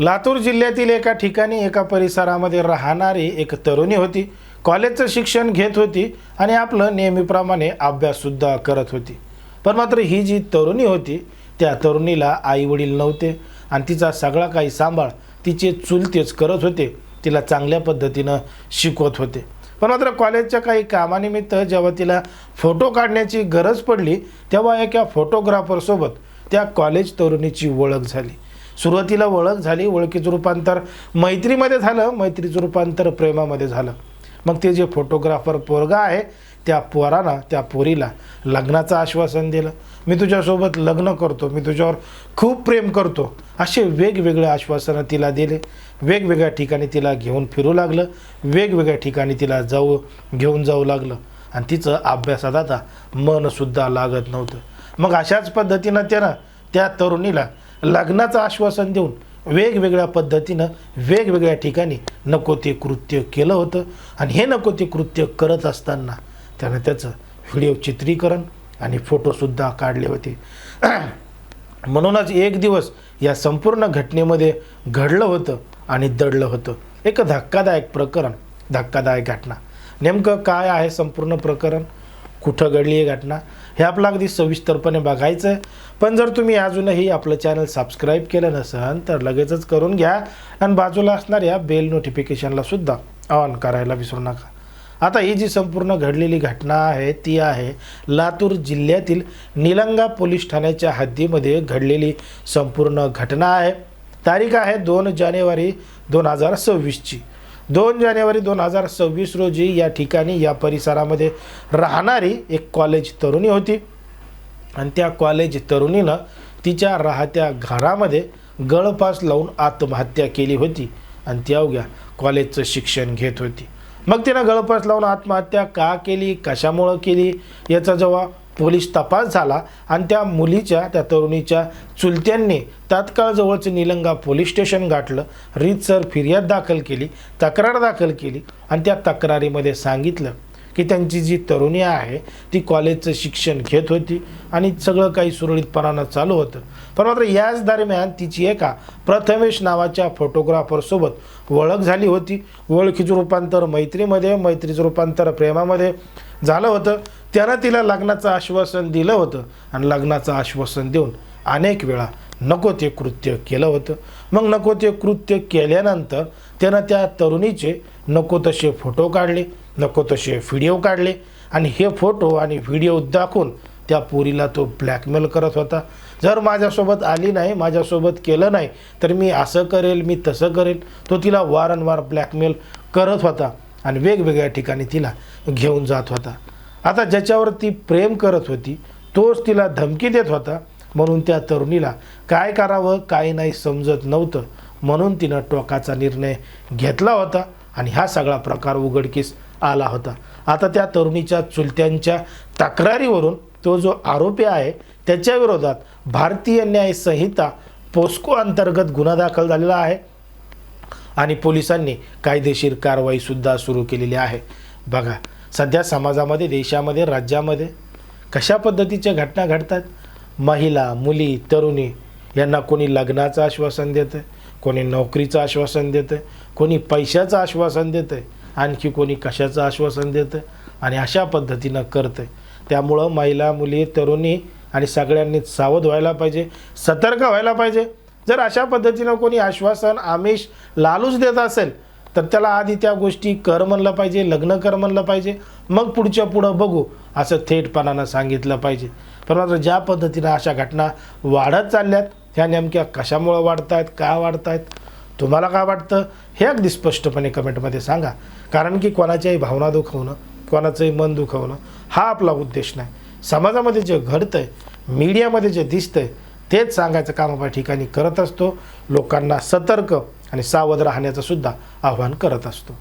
लातूर जिल्ह्यातील एका ठिकाणी एका परिसरामध्ये राहणारी एक तरुणी होती. कॉलेजचं शिक्षण घेत होती आणि आपलं नेहमीप्रमाणे अभ्याससुद्धा करत होती. पण मात्र ही जी तरुणी होती त्या तरुणीला आई वडील नव्हते आणि तिचा सगळा काही सांभाळ तिचे चुलतेच करत होते. तिला चांगल्या पद्धतीनं शिकवत होते. पण मात्र कॉलेजच्या काही कामानिमित्त जेव्हा तिला फोटो काढण्याची गरज पडली तेव्हा एका फोटोग्राफरसोबत त्या कॉलेज तरुणीची ओळख झाली. सुरुवातीला ओळख झाली ओळखीचं रूपांतर मैत्रीमध्ये झालं मैत्रीचं रूपांतर प्रेमामध्ये झालं. मग ते जे फोटोग्राफर पोरगा आहे त्या पोरानं त्या पोरीला लग्नाचं आश्वासन दिलं. मी तुझ्यासोबत लग्न करतो मी तुझ्यावर खूप प्रेम करतो. असे वेगवेगळे आश्वासनं तिला दिले. वेगवेगळ्या ठिकाणी तिला घेऊन फिरू लागलं. वेगवेगळ्या ठिकाणी तिला जाऊ घेऊन जाऊ लागलं. आणि तिचं अभ्यासात आता मनसुद्धा लागत नव्हतं. मग अशाच पद्धतीनं त्यानं त्या तरुणीला लग्नाचं आश्वासन देऊन वेगवेगळ्या पद्धतीनं वेगवेगळ्या ठिकाणी नको ते कृत्य केलं होतं. आणि हे नको ते कृत्य करत असताना त्यानं त्याचं व्हिडिओ चित्रीकरण आणि फोटोसुद्धा काढले होते. म्हणूनच एक दिवस या संपूर्ण घटनेमध्ये घडलं होतं आणि दडलं होतं. एक धक्कादायक प्रकरण धक्कादायक घटना. नेमकं काय आहे संपूर्ण प्रकरण? कुठं घडली आहे घटना हे आपलं अगदी सविस्तरपणे बघायचं आहे पण जर तुम्ही अजूनही आपलं चॅनल सबस्क्राईब केलं नसेल तर लगेचच करून घ्या आणि बाजूला असणाऱ्या बेल नोटिफिकेशनला सुद्धा ऑन करायला विसरू नका. आता ही जी संपूर्ण घडलेली घटना आहे ती आहे लातूर जिल्ह्यातील निलंगा पोलीस ठाण्याच्या हद्दीमध्ये घडलेली संपूर्ण घटना आहे. तारीख आहे दोन जानेवारी दोन हजार सव्वीसची. दोन जानेवारी दोन हजार सव्वीस रोजी या ठिकाणी या परिसरामध्ये राहणारी एक कॉलेज तरुणी होती. आणि त्या कॉलेज तरुणीनं तिच्या राहत्या घरामध्ये गळफास लावून आत्महत्या केली होती आणि ती अवघ्या कॉलेजचं शिक्षण घेत होती. मग तिनं गळफास लावून आत्महत्या का केली? कशामुळं केली? याचा जेव्हा पोलीस तपास झाला आणि त्या मुलीच्या त्या तरुणीच्या चुलत्यांनी तात्काळ जवळचं निलंगा पोलीस स्टेशन गाठलं. रीतसर फिर्याद दाखल केली तक्रार दाखल केली आणि त्या तक्रारीमध्ये सांगितलं की त्यांची जी तरुणी आहे ती कॉलेजचं शिक्षण घेत होती आणि सगळं काही सुरळीतपणानं चालू होतं. पण मात्र याच दरम्यान तिची एका प्रथमेश नावाच्या फोटोग्राफरसोबत ओळख झाली होती. ओळखीचं रूपांतर मैत्रीमध्ये मैत्रीचं रूपांतर प्रेमामध्ये झालं होतं. त्यानं तिला लग्नाचं आश्वासन दिलं होतं आणि लग्नाचं आश्वासन देऊन अनेक वेळा नको ते कृत्य केलं होतं. मग नको ते कृत्य केल्यानंतर त्यानं त्या तरुणीचे नको तसे फोटो काढले. नको तसे व्हिडिओ काढले. आणि हे फोटो आणि व्हिडिओ दाखवून त्या पोरीला तो ब्लॅकमेल करत होता. जर माझ्यासोबत आली नाही माझ्यासोबत केलं नाही तर मी असं करेल मी तसं करेल. तो तिला वारंवार ब्लॅकमेल करत होता आणि वेगवेगळ्या ठिकाणी तिला घेऊन जात होता. आता ज्याच्यावर ती प्रेम करत होती तोच तिला धमकी देत होता. म्हणून त्या तरुणीला काय करावं काय नाही समजत नव्हतं. म्हणून तिनं टोकाचा निर्णय घेतला होता. आणि हा सगळा प्रकार उघडकीस आला होता. आता त्या तरुणीच्या चुलत्यांच्या तक्रारीवरून तो जो आरोपी आहे त्याच्या विरोधात भारतीय न्याय संहिता पोस्को अंतर्गत गुन्हा दाखल झालेला आहे आणि पोलिसांनी कायदेशीर कारवाईसुद्धा सुरू केलेली आहे. बघा सध्या समाजामध्ये देशामध्ये राज्यामध्ये कशा पद्धतीच्या घटना घडतात? महिला मुली तरुणी यांना कोणी लग्नाचं आश्वासन देतं कोणी नोकरीचं आश्वासन देतं कोणी पैशाचं आश्वासन देतं आणखी कोणी कशाचं आश्वासन देतं आणि अशा पद्धतीनं करतं त्यामुळं महिला मुली तरुणी आणि सगळ्यांनी सावध व्हायला पाहिजे सतर्क व्हायला पाहिजे. जर अशा पद्धतीनं कोणी आश्वासन आमिष लालूच देत असेल तर त्याला आधी त्या गोष्टी कर म्हणलं पाहिजे लग्न कर म्हणलं पाहिजे मग पुढच्या पुढं बघू असं थेटपणानं सांगितलं पाहिजे. पण मात्र ज्या पद्धतीनं अशा घटना वाढत चालल्यात ह्या नेमक्या कशामुळं वाढत आहेत का वाढत आहेत तुम्हाला काय वाटतं? हे अगदी स्पष्टपणे कमेंटमध्ये सांगा. कारण की कोणाच्याही भावना दुखवणं कोणाचंही मन दुखवणं हा आपला उद्देश नाही. समाजामध्ये जे घडतंय मीडियामध्ये जे दिसतंय तेच सांगायचं काम आपण ठिकाणी करत असतो. लोकांना सतर्क आणि सावध राहण्याचं सुद्धा आव्हान करत असतो.